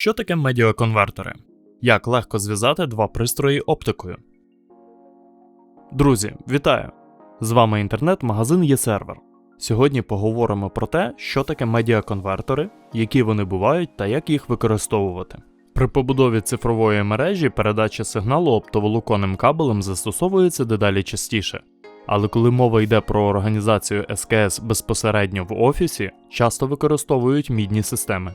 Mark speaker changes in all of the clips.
Speaker 1: Що таке медіаконвертери? Як легко зв'язати два пристрої оптикою? Друзі, вітаю! З вами інтернет-магазин ЄСервер. Сьогодні поговоримо про те, що таке медіаконвертери, які вони бувають та як їх використовувати. При побудові цифрової мережі передача сигналу оптоволоконним кабелем застосовується дедалі частіше. Але коли мова йде про організацію СКС безпосередньо в офісі, часто використовують мідні системи.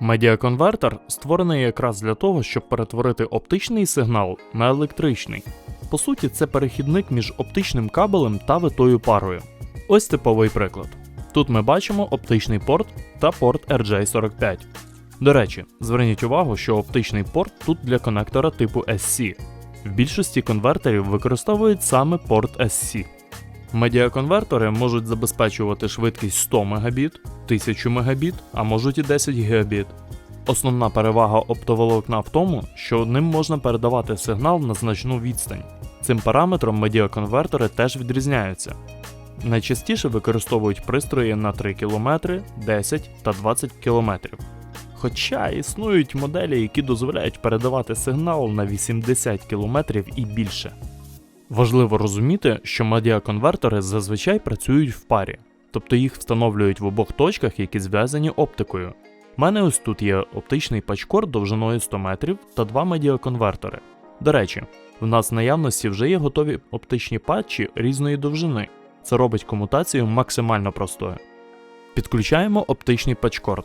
Speaker 1: Медіаконвертер створений якраз для того, щоб перетворити оптичний сигнал на електричний. По суті, це перехідник між оптичним кабелем та витою парою. Ось типовий приклад. Тут ми бачимо оптичний порт та порт RJ45. До речі, зверніть увагу, що оптичний порт тут для конектора типу SC. В більшості конвертерів використовують саме порт SC. Медіаконвертори можуть забезпечувати швидкість 100 Мбіт, 1000 Мбіт, а можуть і 10 Гбіт. Основна перевага оптоволокна в тому, що ним можна передавати сигнал на значну відстань. Цим параметром медіаконвертори теж відрізняються. Найчастіше використовують пристрої на 3 км, 10 та 20 км. Хоча існують моделі, які дозволяють передавати сигнал на 80 км і більше. Важливо розуміти, що медіаконвертери зазвичай працюють в парі, тобто їх встановлюють в обох точках, які зв'язані оптикою. У мене ось тут є оптичний пачкорд довжиною 100 метрів та два медіаконвертери. До речі, в нас в наявності вже є готові оптичні патчі різної довжини. Це робить комутацію максимально простою. Підключаємо оптичний пачкорд.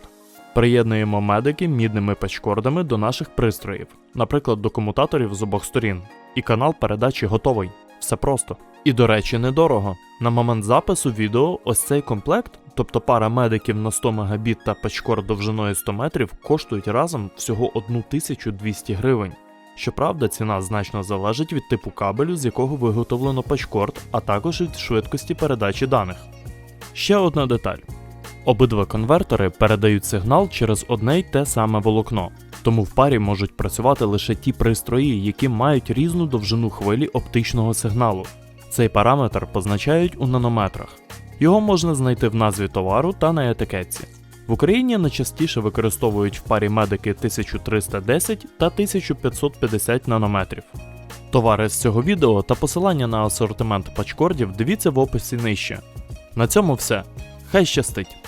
Speaker 1: Приєднуємо медики мідними пачкордами до наших пристроїв, наприклад, до комутаторів з обох сторін. І канал передачі готовий. Все просто. І до речі, недорого. На момент запису відео ось цей комплект, тобто пара медиків на 100 Мбіт та пачкорд довжиною 100 метрів, коштують разом всього 1200 гривень. Щоправда, ціна значно залежить від типу кабелю, з якого виготовлено пачкорд, а також від швидкості передачі даних. Ще одна деталь. Обидва конвертери передають сигнал через одне й те саме волокно, тому в парі можуть працювати лише ті пристрої, які мають різну довжину хвилі оптичного сигналу. Цей параметр позначають у нанометрах. Його можна знайти в назві товару та на етикетці. В Україні найчастіше використовують в парі медики 1310 та 1550 нанометрів. Товари з цього відео та посилання на асортимент пачкордів дивіться в описі нижче. На цьому все. Хай щастить!